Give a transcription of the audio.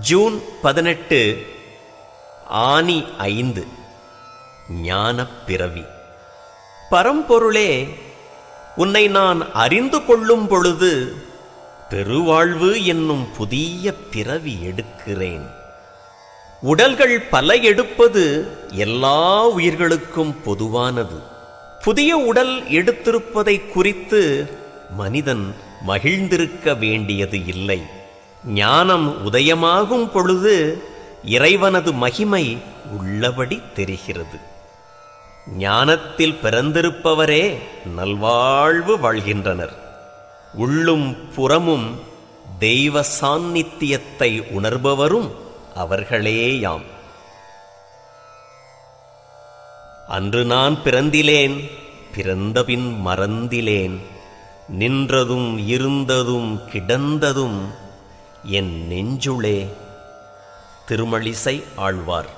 June பதினெட்டு ஆனி ஐந்து ஞானப் பிறவி. பரம்பொருளே உன்னை நான் அறிந்து கொள்ளும் பொழுது பெருவாழ்வு என்னும் புதிய பிறவி எடுக்கிறேன். உடல்கள் பல எடுப்பது எல்லா உயிர்களுக்கும் பொதுவானது. புதிய உடல் எடுத்திருப்பதை குறித்து மனிதன் மகிழ்ந்திருக்க வேண்டியது இல்லை. ஞானம் உதயமாகும் பொழுது இறைவனது மகிமை உள்ளபடி தெரிகிறது. ஞானத்தில் பிறந்திருப்பவரே நல்வாழ்வு வாழ்கின்றனர். உள்ளும் புறமும் தெய்வ சாநித்தியத்தை உணர்பவரும் அவர்களேயாம். அன்று நான் பிறந்திலேன் பிறந்தபின் மறந்திலேன். நின்றதும் இருந்ததும் கிடந்ததும் என் நெஞ்சுளே திருமழிசை ஆழ்வார்.